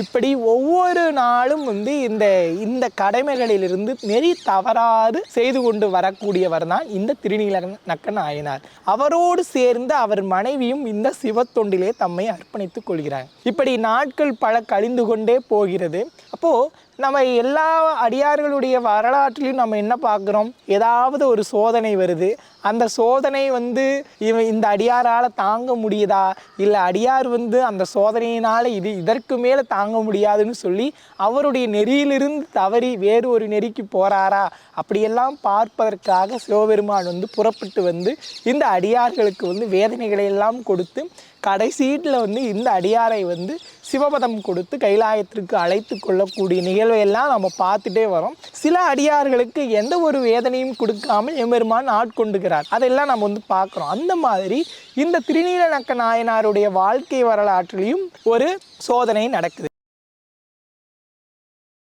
இப்படி ஒவ்வொரு நாளும் வந்து இந்த இந்த கடமைகளிலிருந்து நெறி தவறாது செய்து கொண்டு வரக்கூடியவர் தான் இந்த திருநீல நக்க நாயனார் அவரோடு சேர்ந்து அவர் மனைவியும் இந்த சிவத்தொண்டிலே தம்மை அர்ப்பணித்துக் கொள்கிறார். இப்படி நாட்கள் பல கழிந்து கொண்டே போகிறது. அப்போ நம்ம எல்லா அடியார்களுடைய வரலாற்றிலையும் நம்ம என்ன பார்க்குறோம்? ஏதாவது ஒரு சோதனை வருது. அந்த சோதனை வந்து இவன் இந்த அடியாரால் தாங்க முடியுதா? இல்லை அடியார் வந்து அந்த சோதனையினால் இது இதற்கு மேலே தாங்க முடியாதுன்னு சொல்லி அவருடைய நெறியிலிருந்து தவறி வேறு ஒரு நெறிக்கு போகிறாரா அப்படியெல்லாம் பார்ப்பதற்காக சிவபெருமான் வந்து புறப்பட்டு வந்து இந்த அடியார்களுக்கு வந்து வேதனைகளை எல்லாம் கொடுத்து கடைசீட்டில் வந்து இந்த அடியாரை வந்து சிவபதம் கொடுத்து கைலாயத்திற்கு அழைத்து கொள்ளக்கூடிய நிகழ்வை எல்லாம் நம்ம பார்த்துட்டே வரோம். சில அடியார்களுக்கு எந்த ஒரு வேதனையும் கொடுக்காமல் எம்பெருமான் ஆட்கொண்டுகிறார். அதெல்லாம் நம்ம வந்து பார்க்குறோம். அந்த மாதிரி இந்த திருநீலநக்க நாயனாருடைய வாழ்க்கை வரலாற்றிலையும் ஒரு சோதனை நடக்குது.